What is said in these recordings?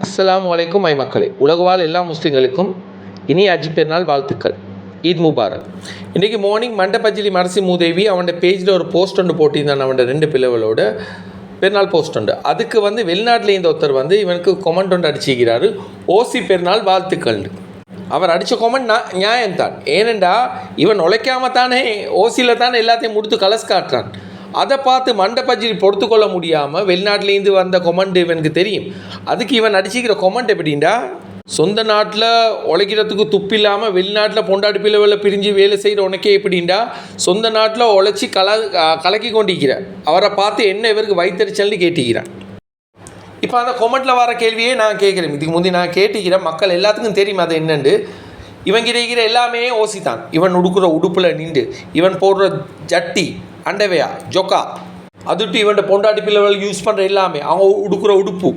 அஸ்லாம் வலைக்கும் மை மக்களே. உலகவாழ் எல்லா முஸ்லீம்களுக்கும் இனி அஜி பெருநாள் வாழ்த்துக்கள். ஈத் முபாரக். இன்றைக்கி மார்னிங் மண்டபஜிலி மரசி மூதேவி அவனோட பேஜில் ஒரு போஸ்ட் ஒன்று போட்டிருந்தான் அவனோட ரெண்டு பிள்ளைகளோட. பெருநாள் போஸ்ட் உண்டு அதுக்கு வந்து வெளிநாட்டில் இருந்த ஒருத்தர் வந்து இவனுக்கு கொமெண்ட் ஒன்று அடிச்சிக்கிறாரு ஓசி பெருநாள் வாழ்த்துக்கள் அவர் அடித்த கொமெண்ட் நான் நியாயம்தான். ஏனெண்டா இவன் உழைக்காம தானே ஓசியில் தானே எல்லாத்தையும் முடித்து கலஸ் காட்டுறான். அதை பார்த்து மண்டபஜி பொறுத்துக்கொள்ள முடியாமல் வெளிநாட்டிலேருந்து வந்த கொமெண்ட் இவனுக்கு தெரியும். அதுக்கு இவன் அடிச்சிக்கிற கொமெண்ட் எப்படின்டா சொந்த நாட்டில் உழைக்கிறதுக்கு துப்பு இல்லாமல் வெளிநாட்டில் பொண்டாடி பிள்ளை பிரிஞ்சு வேலை செய்கிற உனக்கே எப்படின்டா சொந்த நாட்டில் உழைச்சி கல கலக்கி கொண்டிருக்கிற. அவரை பார்த்து என்ன இவருக்கு வைத்தறிச்சல்னு கேட்டிக்கிறேன். இப்போ அந்த கொமெண்ட்டில் வர கேள்வியே நான் கேட்குறேன். இதுக்கு முந்தி நான் கேட்டுக்கிறேன் மக்கள் எல்லாத்துக்கும் தெரியும் அது என்னண்டு. இவன் கிடைக்கிற எல்லாமே ஓசி தான் இவன் உடுக்கிற உடுப்பில் நின்று இவன் போடுற ஜட்டி அண்டவையா ஜொக்கா. அதுட்டு இவன் பொண்டாட்டி பிள்ளைகள் யூஸ் பண்ணுற எல்லாமே. அவங்க உடுக்குற உடுப்பு.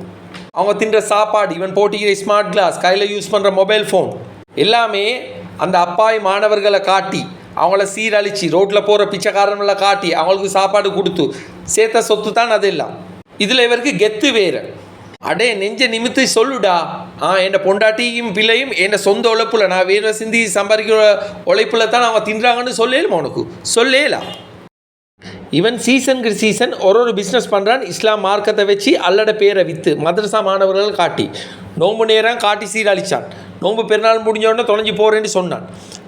அவங்க தின்ற சாப்பாடு இவன் போட்டிக்கிற ஸ்மார்ட் கிளாஸ் கையில் யூஸ் பண்ணுற மொபைல் ஃபோன் எல்லாமே அந்த அப்பாவி மாணவர்களை காட்டி அவங்கள சீரழித்து ரோட்டில் போகிற பிச்சைக்காரங்களை காட்டி அவங்களுக்கு சாப்பாடு கொடுத்து சேர்த்த சொத்து தான் அதெல்லாம். இதில் இவருக்கு கெத்து வேறு. அடே நெஞ்ச நிமித்து சொல்லுடா. ஆ என் பொண்டாட்டியும் பிள்ளையும் என் சொந்த உழைப்பில் நான் வீர சிந்தி சம்பாதிக்கிற உழைப்பில் தான் அவங்க தின்றாங்கன்னு சொல்லலாம் உனக்கு? சொல்லேலாம் இவன் சீசனுக்கு சீசன் ஒரு ஒரு பிஸ்னஸ் பண்ணுறான் இஸ்லாம் மார்க்கத்தை வச்சு அல்லட பேரை விற்று மதரசா மாணவர்கள் காட்டி. நோம்பு நேரம் காட்டி சீரழித்தான் நோம்பு பெருநாள் முடிஞ்ச உடனே தொலைஞ்சு போகிறேன்னு சொன்னான்.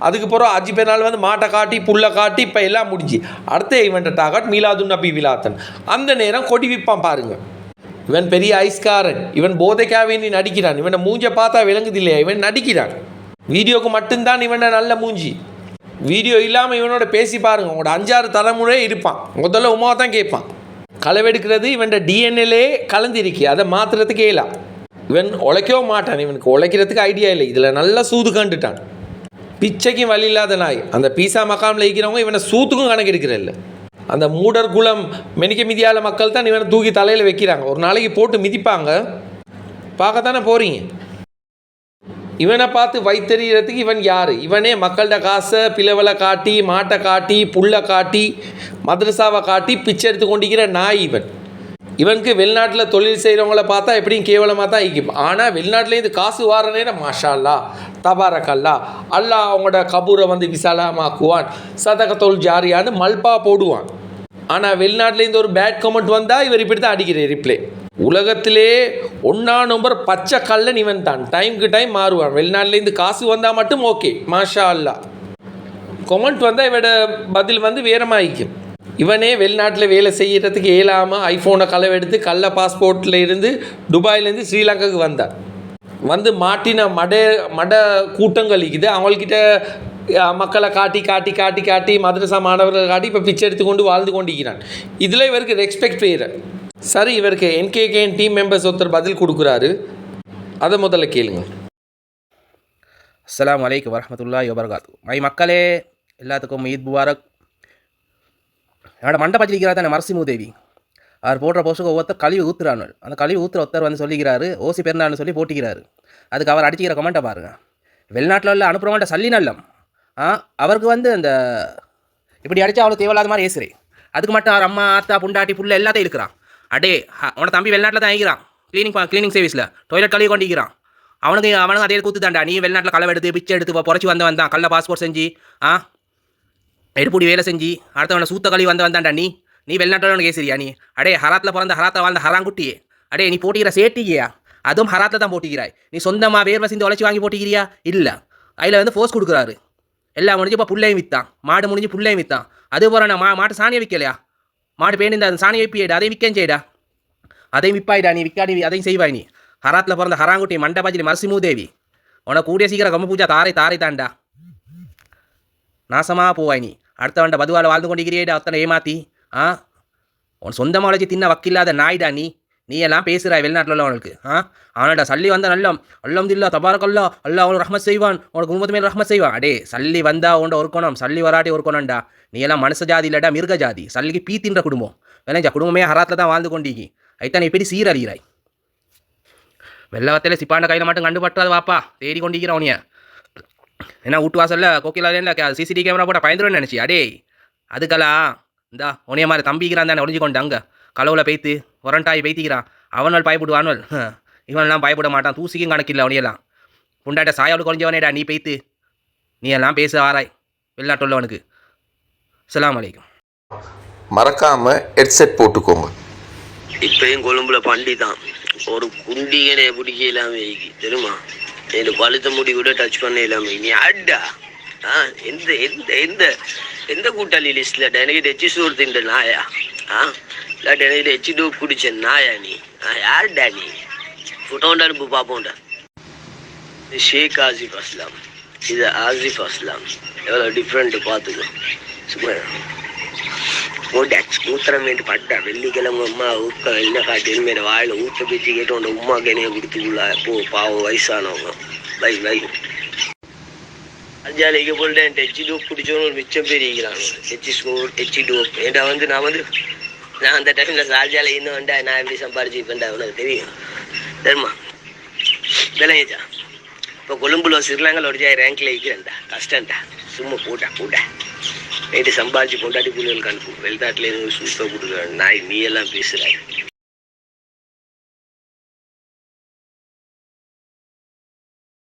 அதுக்கு பிறகு அஜி பெருநாள் வந்து மாட்டை காட்டி புல்லை காட்டி இப்போ எல்லாம் முடிஞ்சு. அடுத்த ஈவெண்ட்டை டாகட் மீலாது நபி விலாத்தன். அந்த நேரம் கொடி விற்பான் பாருங்க. இவன் பெரிய ஐஸ்காரன். இவன் போதைக்காக நீ நடிக்கிறான். இவனை மூஞ்ச பார்த்தா விளங்குது இல்லையா? இவன் நடிக்கிறான். வீடியோக்கு மட்டும்தான் இவனை நல்ல மூஞ்சி. வீடியோ இல்லாமல் இவனோட பேசி பாருங்க. உங்களோட அஞ்சாறு தலைமுறை இருப்பான். முதல்ல உமா தான் கேட்பான். களவெடுக்கிறது இவன்ட டிஎன்ஏலே கலந்திருக்கு. அதை மாற்றுறதுக்கு இல்லை இவன் உழைக்கவும் மாட்டான். இவனுக்கு உழைக்கிறதுக்கு ஐடியா இல்லை. இதில் நல்லா சூது கண்டுட்டான். பிச்சைக்கும் வழி இல்லாத நாய். அந்த பீசா மக்காமில் இருக்கிறவங்க இவனை சூத்துக்கும் கணக்கு எடுக்கிறல்ல அந்த மூடர் குளம் மெனிக்க மிதியால மக்கள் தான் இவனை தூக்கி தலையில் வைக்கிறாங்க. ஒரு நாளைக்கு போட்டு மிதிப்பாங்க. பார்க்கத்தானே போகிறீங்க இவனை பார்த்து வைத்தறிகிறதுக்கு இவன் யார்? இவனே மக்கள்கிட்ட காசை பிளவலை காட்டி மாட்டை காட்டி புல்லை காட்டி மதரசாவை காட்டி பிச்சை எடுத்து கொண்டிருக்கிற நாய் இவன். இவனுக்கு வெளிநாட்டில் தொழில் செய்கிறவங்கள பார்த்தா எப்படியும் கேவலமாக தான் இக்கிப்பான் ஆனால் வெளிநாட்டிலேருந்து காசு வார நேரம் மாஷால்லா தபாரக்கல்லா அல்லா அவங்களோட கபூரை வந்து விசாலமாக்குவான் சதகத்தோல் ஜாரியான்னு மல்பா போடுவான். ஆனால் வெளிநாட்டிலேருந்து ஒரு பேட் கமெண்ட் வந்தால் இவர் இப்படி தான் அடிக்கிறேன் ரிப்ளை உலகத்திலே ஒன்றா நம்பர் பச்சை கல்லன் இவன் தான் டைமுக்கு டைம் மாறுவான். வெளிநாட்டிலேருந்து காசு வந்தால் மட்டும் ஓகே மாஷா அல்லா கொமெண்ட் வந்தால் இவட பதில் வந்து வேறமாயிக்கும். இவனே வெளிநாட்டில் வேலை செய்கிறதுக்கு இயலாமல் ஐஃபோனை களவெடுத்து கள்ள பாஸ்போர்ட்டில் இருந்து துபாயிலேருந்து ஸ்ரீலங்காவுக்கு வந்தான். வந்து மாட்டின மட மட கூட்டங்களிக்குது அவங்கக்கிட்ட மக்களை காட்டி காட்டி காட்டி காட்டி மதரசா மாணவர்களை காட்டி இப்போ பிச்சை எடுத்துக்கொண்டு வாழ்ந்து கொண்டிருக்கிறான். இதில் இவருக்கு ரெஸ்பெக்ட் வேறு. சரி இவருக்கு என்கேகேஎன் டீம் மெம்பர்ஸ் ஒருத்தர் பதில் கொடுக்குறாரு. அதை முதல்ல கேளுங்க. அஸ்லாம் அலைக்கும் வரமத்துல்லா வபரகாத்து மை மக்களே எல்லாத்துக்கும் ஈத் முபாரக். என்னோட மண்டபத்தில் இருக்கிறா தானே மரசிமு தேவி? அவர் போடுற போஸ்ட்டுக்கு ஒவ்வொருத்தர் கழிவு ஊத்துறானு அந்த கழிவு ஊத்துற ஒருத்தர் வந்து சொல்லிக்கிறாரு ஓசி பெருநாள்னு சொல்லி போட்டிக்கிறாரு. அதுக்கு அவர் அடிச்சுக்கிற கமெண்ட்டை பாருங்க. வெளிநாட்டில் உள்ள அனுப்புகிறவங்கள்ட்ட சல்லி நல்லம். ஆ அவருக்கு வந்து அந்த இப்படி அடித்தா அவ்வளோ தேவையில்லாத மாதிரி ஏசுறேன் அதுக்கு மட்டும் அவர் அம்மா ஆத்தா புண்டாட்டி புள்ள எல்லாத்தையும் இருக்கிறான் அடே ஹ, தம்பி வெளிநாட்டில் தான் ஆகிக்கிறான் க்ளீனிங் க்ளீனிங் சர்வீஸில் டாய்லெட் கழுவி கொண்டிருக்கிறான். அவனுக்கு அவனுக்கு அதே கூத்து தாண்டா நீ வெளிநாட்டில் களை எடுத்து பிச்சை எடுத்து பொறச்சி வந்து வந்தான். கல்ல பாஸ்போர்ட் செஞ்சு ஆ? எடுப்புடி வேலை செஞ்சு அடுத்தவனை சூத்த கழுவி வந்து வந்தாண்டா நீ. நீ வெளிநாட்டில் உனக்கு கேசிரியா நீ? அடே ஹராத்தில் பிறந்த ஹராத்தில் வாழ்ந்த ஹராங்குட்டியே. அடே நீ போட்டிக்கிற சேட்டிக்கியா அதுவும் ஹராத்தில் தான் போட்டிக்கிறாய் நீ சொந்தமாக வேர்வை சிந்து உழைச்சி வாங்கி போட்டிக்கிறியா? இல்லை. அதில் வந்து ஃபோர்ஸ் கொடுக்குறாரு. எல்லாம் முடிஞ்சு இப்போ புள்ளையும் விற்றான் மாடு முடிஞ்சு புள்ளையும் விற்றான் அது போகிற நான் மா மாட்டு சாணியை விற்கலையா மாடு பேணி இந்த சாணியை விற்பியேடா அதையும் விற்கேன் செய்யடா அதையும் விற்பாயிடா நீ விற்காடி அதையும் செய்வாய் நீ. ஹராத்தில் பிறந்த ஹராங்குட்டி மண்டபாஜி மரசிமூதேவி உனக்கு கூடிய சீக்கிரம் கம்ம பூஜா தாரை தாரை தாண்டா. நாசமாக போவாய் நீ. அடுத்தவன்ட பதுவால் வாழ்ந்து கொண்டிருக்கிறியேடா அத்தனை ஏமாத்தி. ஆ? உன் சொந்தமாக வச்சு தின்ன வக்கில்லாத நாய்டா நீ. நீ எல்லாம் பேசுகிறாய் வெளிநாட்டில் உள்ளவனுக்கு ஆ? அவனடா சல்லி வந்த நல்லம். அல்லம்தில்லா தபாரக்கல்லா அல்லா அவனுக்கு ரஹ்மத் செய்வான். உனக்கு குடும்பத்து மேலே ரஹ்மத் செய்வான். அடே சல்லி வந்தா உண்ட ஒரு கோணம் சல்லி வராட்டி ஒரு கோணம்டா. நீ எல்லாம் மனுஷ ஜாதி இல்லடா மிருக ஜாதி. சல்லிக்கு பீ தின்ற குடும்பம். வேலைஞ்சா குடும்பமே ஹராத்தில் தான் வாழ்ந்து கொண்டீங்க. ஐத்தான் நீ எப்படி சீரழிகிறாய்? வெள்ளவத்தில் சிப்பாண்ட கையில் மட்டும் கண்டுபட்டாது வாப்பா. தேடி கொண்டிருக்கிறோம் உனிய ஏன்னா வீட்டு வாசலில் கோக்கிலால சிசிடி கேமரா போட்டால் பயந்துருவேன் நினச்சி அடே அதுக்கெல்லாம் இந்தா உனிய மாதிரி தம்பிக்கிறான் தானே ஒழிஞ்சு கொண்டு அங்கே. களவுல பேய்த்து ஒரண்டாய் பேய்த்திக்கிறான். அவனால் பயப்படுவானுவல் இவனெல்லாம் பயப்பட மாட்டான். தூசிக்கும் கணக்கில்லை அவனையெல்லாம் புண்டாட்ட சாயோடு குறைஞ்சவனேடா நீ பெய்த்து. நீ எல்லாம் பேச ஆராய். வெளிநாட்டுள்ளவனுக்கு. அஸ்ஸலாமு அலைக்கும். மறக்காமல் ஹெட்செட் போட்டுக்கோங்க. இப்பயும் கொழும்புல பண்டி தான் ஒரு குண்டிகனே பிடிக்க இல்லாம தெரியுமா? இந்த பழுத்த முடி கூட டச் பண்ண இல்லாம நீ அட்டா. ஆ எந்த எந்த எந்த எந்த கூட்டாளி லிஸ்ட்ல எனக்கு டச்சு சோறு தின்ற நாயா? ஆ இல்லாட்டி எனக்கு டச்சு டூ குடிச்ச நாயா நீ? ஆ யாருடா நீ? ஃபோட்டோண்டா அனுப்பு பார்ப்போம்டா ஷேக் ஆசிஃப் அஸ்லாம். இது ஆசிஃப் அஸ்லாம். எவ்வளோ டிஃப்ரெண்ட் பார்த்துக்கோ போட்டாச்சு மூத்திரம் வேண்டு பட்டா வெள்ளிக்கிழமை அம்மா ஊக்க என்ன காட்டி மேல வாயில ஊத்த பிச்சு கேட்டு உன் உமா கனியை கொடுத்துக்குள்ள போ பாவம் வயசானவங்க பை பை அஞ்சாலைக்கு போல்டேன் டெச்சி டோப் குடிச்சவனு ஒரு மிச்சம் பேர் இருக்கிறாங்க டெச்சி ஸ்கோர் டெச்சி டோப் ஏன்டா வந்து நான் வந்து நான் அந்த டைமில் சார்ஜால இன்னும் வந்தா நான் எப்படி சம்பாரிச்சுப்பேன்டா உனக்கு தெரியும் தெரியுமா விளங்கிச்சா இப்போ கொழும்புல ஸ்ரீலங்கால ஒரு ஜாய் ரேங்க்ல இருக்கிறேன்டா கஷ்டம்டா சும்மா போட்டா போட்டா நைட்டு சம்பாதிச்சு பொண்டாட்டி புள்ளிகளுக்கு அனுப்பும் வெளிநாட்டிலேருந்து எதுவும் சூப்பர் கொடுக்குறேன் நாய் நீ எல்லாம் பேசுகிறாய்